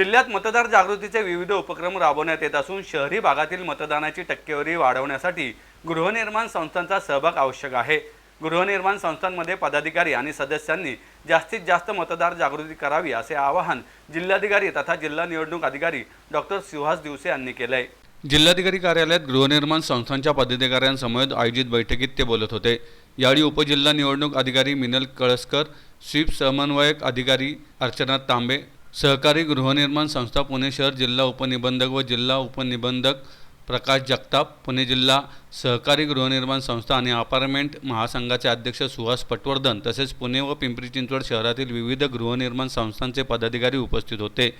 जिल्ह्यात मतदार जागृतीचे विविध उपक्रम राबवण्यात येत असून शहरी भागातील मतदानाची टक्केवारी वाढवण्यासाठी गृहनिर्माण संस्थांचा सहभाग आवश्यक आहे. गृहनिर्माण संस्थांमध्ये पदाधिकारी आणि सदस्यांनी जास्तीत जास्त मतदार जागृती करावी असे आवाहन जिल्हाधिकारी तथा जिल्हा निवडणूक अधिकारी डॉक्टर सुहास दिवसे यांनी केले आहे जिल्हाधिकारी कार्यालयात गृहनिर्माण संस्थांच्या पदाधिकाऱ्यांसमवेत आयोजित बैठकीत ते बोलत होते. यावेळी उपजिल्हा निवडणूक अधिकारी मिनल कळसकर स्वीप समन्वयक अधिकारी अर्चना तांबे सहकारी गृहनिर्माण संस्था पुणे शहर जिल्हा उपनिबंधक व जिल्हा उपनिबंधक प्रकाश जगताप पुणे जिल्हा सहकारी गृहनिर्माण संस्था आणि अपार्टमेंट महासंघाचे अध्यक्ष सुहास पटवर्धन तसेच पुणे व पिंपरी चिंचवड शहरातील विविध गृहनिर्माण संस्थांचे पदाधिकारी उपस्थित होते.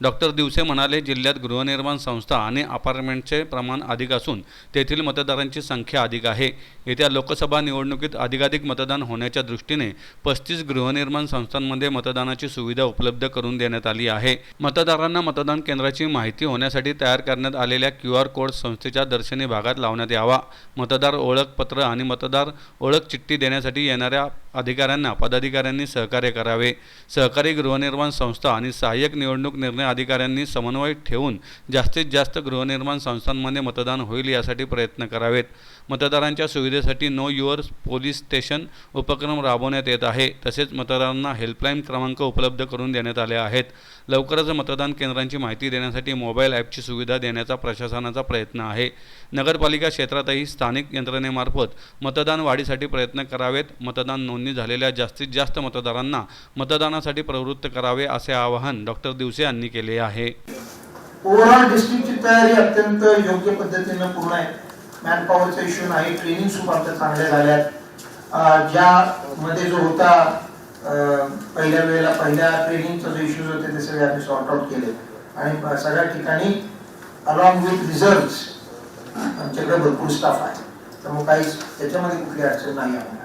डॉक्टर दिवसे म्हणाले जिल्ह्यात गृहनिर्माण संस्था आणि अपार्टमेंटचे प्रमाण अधिक असून तेथील मतदारांची संख्या अधिक आहे. येत्या लोकसभा निवडणुकीत अधिकाधिक मतदान होण्याच्या दृष्टीने पस्तीस गृहनिर्माण संस्थांमध्ये मतदानाची सुविधा उपलब्ध करून देण्यात आली आहे. मतदारांना मतदान केंद्राची माहिती होण्यासाठी तयार करण्यात आलेल्या क्यू आर कोड संस्थेच्या दर्शनी भागात लावण्यात यावा. मतदार ओळखपत्र आणि मतदार ओळख चिठ्ठी देण्यासाठी येणाऱ्या अधिकाऱ्यांना पदाधिकाऱ्यांनी सहकार्य करावे. सहकारी गृहनिर्माण संस्था आणि सहाय्यक निवडणूक निर्णय अधिकाऱ्यांनी समन्वय ठेवून जास्तीत जास्त गृहनिर्माण संस्थांमध्ये मतदान होईल यासाठी प्रयत्न करावेत. मतदारांच्या सुविधेसाठी नो युअर पोलीस स्टेशन उपक्रम राबवण्यात येत आहे. तसेच मतदारांना हेल्पलाईन क्रमांक उपलब्ध करून देण्यात आले आहेत. लवकरच मतदान केंद्रांची माहिती देण्यासाठी मोबाईल ॲपची सुविधा देण्याचा प्रशासनाचा प्रयत्न आहे. नगरपालिका क्षेत्रातही स्थानिक यंत्रणेमार्फत मतदान वाढीसाठी प्रयत्न करावेत. मतदान नोंद नोंदणी झालेल्या जास्तीत जास्त मतदारांना मतदानासाठी प्रवृत्त करावे असे आवाहन डॉक्टर दिवसे यांनी केले आहे. ओव्हरऑल डिस्ट्रिक्टची तयारी अत्यंत योग्य पद्धतीनं पूर्ण आहे. मॅनपॉवरचा इश्यू नाही ट्रेनिंग सुद्धा आमच्या चांगल्या झाल्यात अं, ज्यामध्ये जो होता पहिल्या वेळेला पहिल्या ट्रेनिंगचा जो इश्यूज होते ते सगळे आम्ही सॉर्ट आउट केले. आणि सगळ्या ठिकाणी अलॉंग विथ रिझल्ट आमच्याकडे भरपूर स्टाफ आहे त्यामुळे काहीच त्याच्यामध्ये कुठली अडचण नाही आम्हाला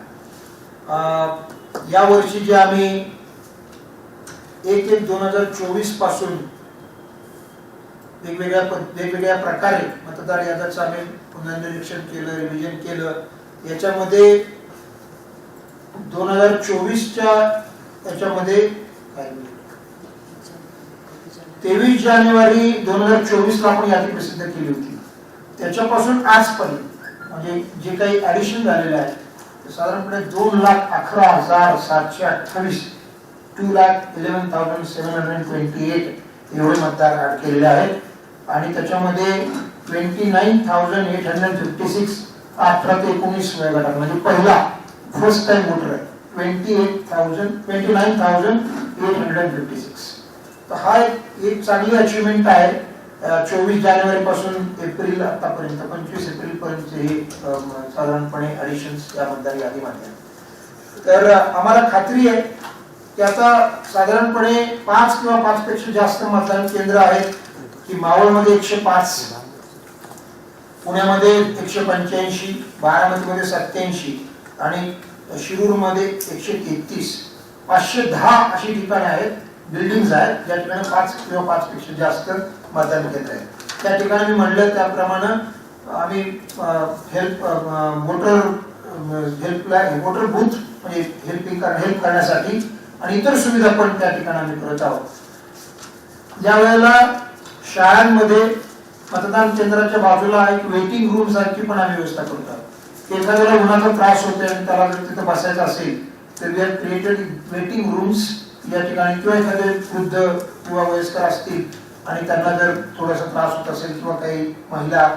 या वर्षी जे आम्ही एक एक दोन हजार चोवीसपासून वेगवेगळ्या वेगवेगळ्या प्रकारे मतदार याद्याचं आम्ही पुनर्निरीक्षण केलं रिव्हिजन केलं. याच्यामध्ये दोन हजार चोवीसच्या याच्यामध्ये तेवीस जानेवारी दोन हजार चोवीस ला आपण यादी प्रसिद्ध केली होती. त्याच्यापासून आजपर्यंत म्हणजे जे काही ऍडिशन झालेलं आहे साधारणपणे दोन लाख अकरा हजार सातशे अठ्ठावीस two lakh eleven thousand seven hundred twenty eight एवढे मतदार अडकलेले केलेले आहेत. आणि त्याच्यामध्ये twenty nine thousand eight hundred fifty six अठरा ते एकोणीस वयोगटात म्हणजे पहिला फर्स्ट टाइम वोटर आहे. Twenty eight thousand twenty nine thousand eight hundred fifty six तर हा एक चांगली अचिव्हमेंट आहे. चोवीस जानेवारी पासून एप्रिल आतापर्यंत पंचवीस एप्रिल पर्यंत हे साधारणपणे ॲडिशन्स या मतदार यादीमध्ये आहेत. तर आम्हाला खात्री आहे की आता साधारणपणे पाच किंवा पाच पेक्षा जास्त मतदान केंद्र आहेत की मावळमध्ये एकशे पाच पुण्यामध्ये एकशे पंच्याऐंशी बारामतीमध्ये सत्याऐंशी आणि शिरूरमध्ये एकशे तेहतीस पाचशे दहा अशी ठिकाणे आहेत बिल्डिंग्स आहेत ज्या ठिकाणी पाच किंवा पाच पेक्षा जास्त मतदान केंद्र आहे. त्या ठिकाणी मी म्हणलं त्याप्रमाणे आम्ही help voter helpline voter booth म्हणजे हेल्पिंग हेल्प करण्यासाठी आणि इतर सुविधा पण त्या ठिकाणी आम्ही करत आहोत. ज्या वेळेला शाळांमध्ये मतदान केंद्राच्या बाजूला एक वेटिंग रूम सारखी पण आम्ही व्यवस्था करतो. एखाद्याला उन्हाचा त्रास होतोय आणि त्याला जर तिथं बसायचं असेल तर we are created waiting rooms या ठिकाणी किंवा एखादे वृद्ध किंवा वयस्कर असतील आणि त्यांना जर थोडासा त्रास होत असेल किंवा काही महिला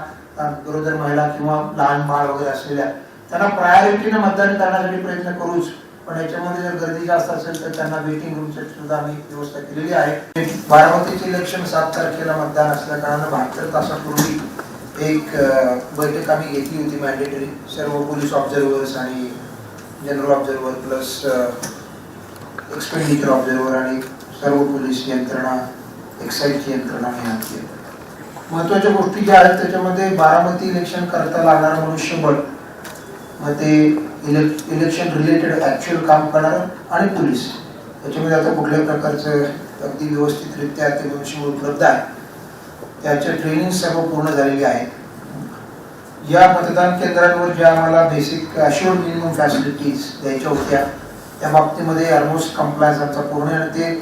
गरोदर महिला किंवा लहान बाळ वगैरे असलेल्या त्यांना प्रायोरिटीने मतदान करण्यासाठी प्रयत्न करूच. पण याच्यामध्ये जर गर्दी जास्त असेल तर त्यांना वेटिंग रूमची सुद्धा आम्ही व्यवस्था केलेली आहे. बारामतीचे इलेक्शन सात तारखेला मतदान असल्या कारणानं बहात्तर तासापूर्वी एक बैठक आम्ही घेतली होती मॅन्डेटरी सर्व पोलीस ऑब्झर्वर्स आणि general observer plus expenditure observer आणि सर्व पोलीस यंत्रणा एक्साईजची यंत्रणा मी महत्त्वाच्या गोष्टी ज्या आहेत त्याच्यामध्ये बारामती इलेक्शन करता लागणार मनुष्यबळ मग ते इलेक्शन रिलेटेड ऍक्च्युअल काम करणार आणि पोलीस याच्यामध्ये आता कुठल्याही प्रकारचं अगदी व्यवस्थितरित्या ते मनुष्यबळ उपलब्ध आहे. त्याच्या ट्रेनिंग सर्व पूर्ण झालेली आहे या मतदान केंद्रांवर ज्या आम्हाला बेसिक अश्युअर मिनिमम फॅसिलिटीज द्यायच्या होत्या त्या बाबतीमध्ये ऑलमोस्ट कम्प्लायन्स आमचा पूर्ण आणि ते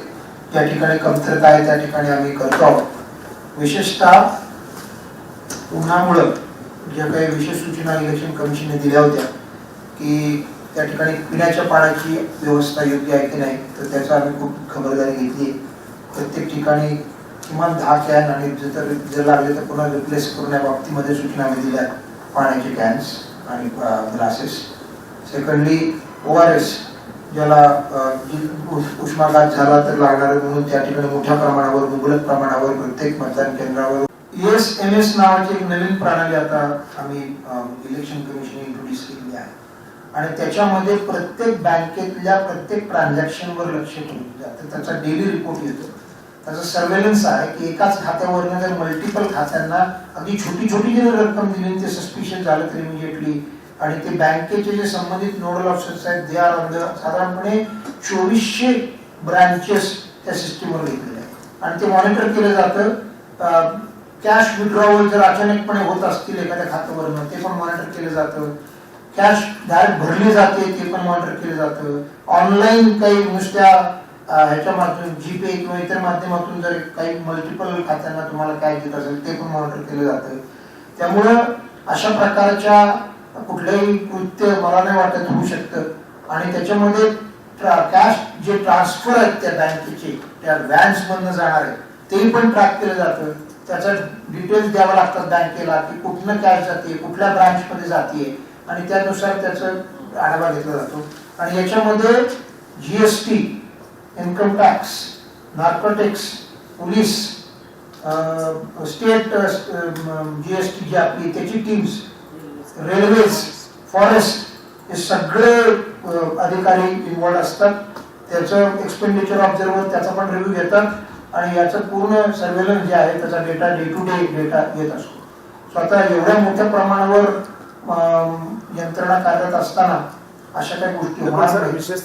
ज्या ठिकाणी कमतरता आहे त्या ठिकाणी आम्ही करतो आहोत. विशेषतः उन्हामुळं ज्या काही विशेष सूचना इलेक्शन कमिशनने दिल्या होत्या की त्या ठिकाणी पिण्याच्या पाण्याची व्यवस्था योग्य आहे की नाही तर त्याचा आम्ही खूप खबरदारी घेतली प्रत्येक ठिकाणी किमान दहा कॅन आणि जर जर लागले तर पुन्हा रिप्लेस करून या बाबतीमध्ये सूचना आम्ही दिल्या पाण्याचे कॅन्स आणि glasses secondly O R S ज्याला उष्माघात झाला तर लागणार म्हणून त्या ठिकाणी मोठ्या प्रमाणावर मुबलक प्रमाणावर प्रत्येक मतदान केंद्रावर. एस एम एस नावाची एक नवीन प्रणाली आता आम्ही इलेक्शन कमिशन इंट्रोड्यूस केली आहे. आणि त्याच्यामध्ये प्रत्येक बँकेतल्या प्रत्येक ट्रान्झॅक्शनवर लक्ष ठेवलं जातं त्याचा डेली रिपोर्ट येतो. त्याचा सर्वेलन्स आहे की एकाच खात्यावरनं जर मल्टिपल खात्यांना अगदी छोटी छोटी जरी रक्कम दिली ते सस्पिशियस झालं तर इमिजिएटली आणि ते बँकेचे जे संबंधित नोडल ऑफिसर्स आहेत दे आर ऑन द साधारणपणे चोवीसशे ब्रँचेस त्या सिस्टीमवर घेतलेले आहेत. आणि ते मॉनिटर केलं जातं कॅश विड्रॉवल जर अचानकपणे होत असतील एखाद्या खात्यावरनं ते पण मॉनिटर केलं जातं. कॅश डायरेक्ट भरली जाते ते पण मॉनिटर केलं जातं. ऑनलाईन काही नुसत्या ह्याच्या माध्यम जीपे किंवा इतर माध्यमातून जर काही मल्टिपल खात्यांना तुम्हाला काय देत असेल ते पण मॉनिटर केलं जातं. त्यामुळं अशा प्रकारच्या कुठलंही कृत्य मला नाही वाटत होऊ शकतं. आणि त्याच्यामध्ये कॅश जे ट्रान्सफर आहेत त्या बँकेचे त्या व्हॅन्स मधनं जाणार आहे ते पण ट्रॅक केलं जातं. त्याचा डिटेल्स द्यावं लागतात बँकेला की कुठनं कॅश जाते कुठल्या ब्रांच मध्ये जाते आणि त्यानुसार त्याचा आढावा घेतला जातो. आणि याच्यामध्ये GST income tax narcotics police state GST जी आपली त्याची टीम्स रेल्वेज फॉरेस्ट हे सगळे अधिकारी इन्वॉल्ड असतात. त्याचं एक्सपेंडिचर ऑब्झर्वर त्याचा पण रिव्ह्यू घेतात आणि याचं पूर्ण सर्वेलन्स जे आहे त्याचा data day to day data येत असतो. स्वतः एवढ्या मोठ्या प्रमाणावर यंत्रणा कार्यरत असताना अशा काही गोष्टी होणार